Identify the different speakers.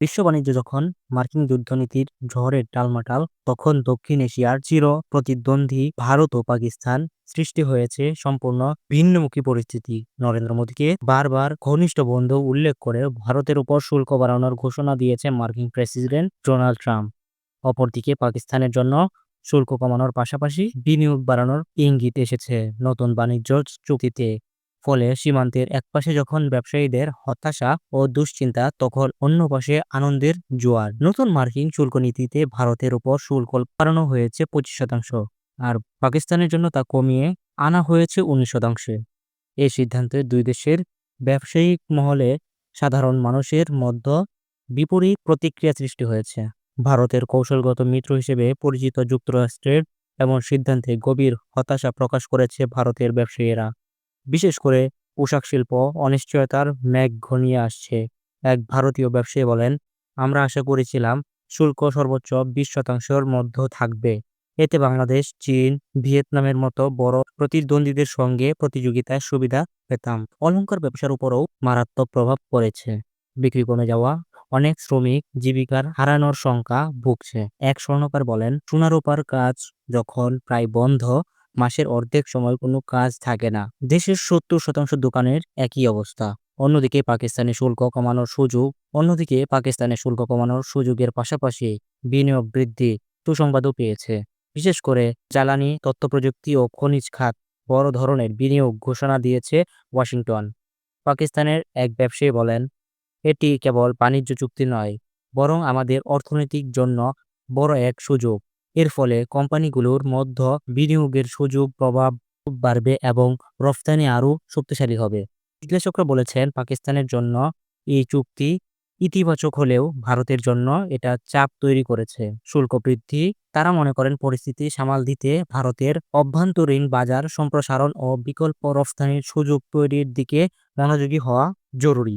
Speaker 1: বিশ্ব বাণিজ্য যখন মার্কিন যুদ্ধনীতির ঝড়ের টালমাটাল, তখন দক্ষিণ এশিয়ার চির প্রতিদ্বন্দ্বী ভারত ও পাকিস্তান সৃষ্টি হয়েছে সম্পূর্ণ ভিন্নমুখী পরিস্থিতি। নরেন্দ্র মোদীকে বারবার ঘনিষ্ঠ বন্ধু উল্লেখ করে ভারতের উপর শুল্ক বাড়ানোর ঘোষণা দিয়েছে মার্কিন প্রেসিডেন্ট ডোনাল্ড ট্রাম্প। অপরদিকে পাকিস্তানের জন্য শুল্ক কমানোর পাশাপাশি বিনিয়োগ বাড়ানোর ইঙ্গিত এসেছে নতুন বাণিজ্য চুক্তিতে। ফলে সীমান্তের একপাশে যখন ব্যবসায়ীদের হতাশা ও দুশ্চিন্তা, তখন অন্য পাশে আনন্দের জোয়ার। নতুন মার্কিন শুল্ক নীতিতে ভারতের উপর শুল্ক বাড়ানো হয়েছে পঁচিশ শতাংশ, আর পাকিস্তানের জন্য তা কমিয়ে আনা হয়েছে উনিশ শতাংশে। এই সিদ্ধান্তে দুই দেশের ব্যবসায়িক মহলে সাধারণ মানুষের মধ্যে বিপরীত প্রতিক্রিয়া সৃষ্টি হয়েছে। ভারতের কৌশলগত মিত্র হিসেবে পরিচিত যুক্তরাষ্ট্রের এমন সিদ্ধান্তে গভীর হতাশা প্রকাশ করেছে ভারতের ব্যবসায়ীরা। বিশেষ করে পোশাক শিল্প অনিশ্চয়তার মেঘ ঘনিয়ে আসছে। এক ভারতীয় ব্যবসায়ী বলেন, আমরা আশা করেছিলাম শুল্ক সর্বোচ্চ বিশ শতাংশের মধ্যে থাকবে। এতে বাংলাদেশ, চীন, ভিয়েতনামের মতো বড় প্রতিদ্বন্দ্বীদের সঙ্গে প্রতিযোগিতায় সুবিধা পেতাম। অলংকার ব্যবসার উপরও মারাত্মক প্রভাব পড়েছে। বিক্রি কমে যাওয়া, অনেক শ্রমিক জীবিকার হারানোর শঙ্কা ভুগছে। এক স্বর্ণকার বলেন, সোনারূপার কাজ যখন প্রায় বন্ধ মাসের অর্ধেক সময় কোনো কাজ থাকে না। দেশের সত্তর শতাংশ দোকানের একই অবস্থা। অন্যদিকে পাকিস্তানে শুল্ক কমানোর সুযোগ, অন্যদিকে পাকিস্তানে শুল্ক কমানোর সুযোগের পাশাপাশি বিনিয়োগ বৃদ্ধি সুসংবাদও পেয়েছে। বিশেষ করে জ্বালানি, তথ্যপ্রযুক্তি ও খনিজ খাত বড় ধরনের বিনিয়োগ ঘোষণা দিয়েছে ওয়াশিংটন। পাকিস্তানের এক ব্যবসায়ী বলেন, এটি কেবল বাণিজ্য চুক্তি নয়, বরং আমাদের অর্থনৈতিক জন্য বড় এক সুযোগ। এর ফলে কোম্পানিগুলোর মধ্য বিনিয়োগের সুযোগ, প্রভাব বাড়বে এবং রফতানি আরও শক্তিশালী হবে। বিশ্লেষকরা বলেছেন, পাকিস্তানের জন্য এই চুক্তি ইতিবাচক হলেও ভারতের জন্য এটা চাপ তৈরি করেছে। শুল্ক বৃদ্ধি, তারা মনে করেন পরিস্থিতি সামাল দিতে ভারতের অভ্যন্তরীণ বাজার সম্প্রসারণ ও বিকল্প রফতানির সুযোগ তৈরির দিকে মনোযোগী হওয়া জরুরি।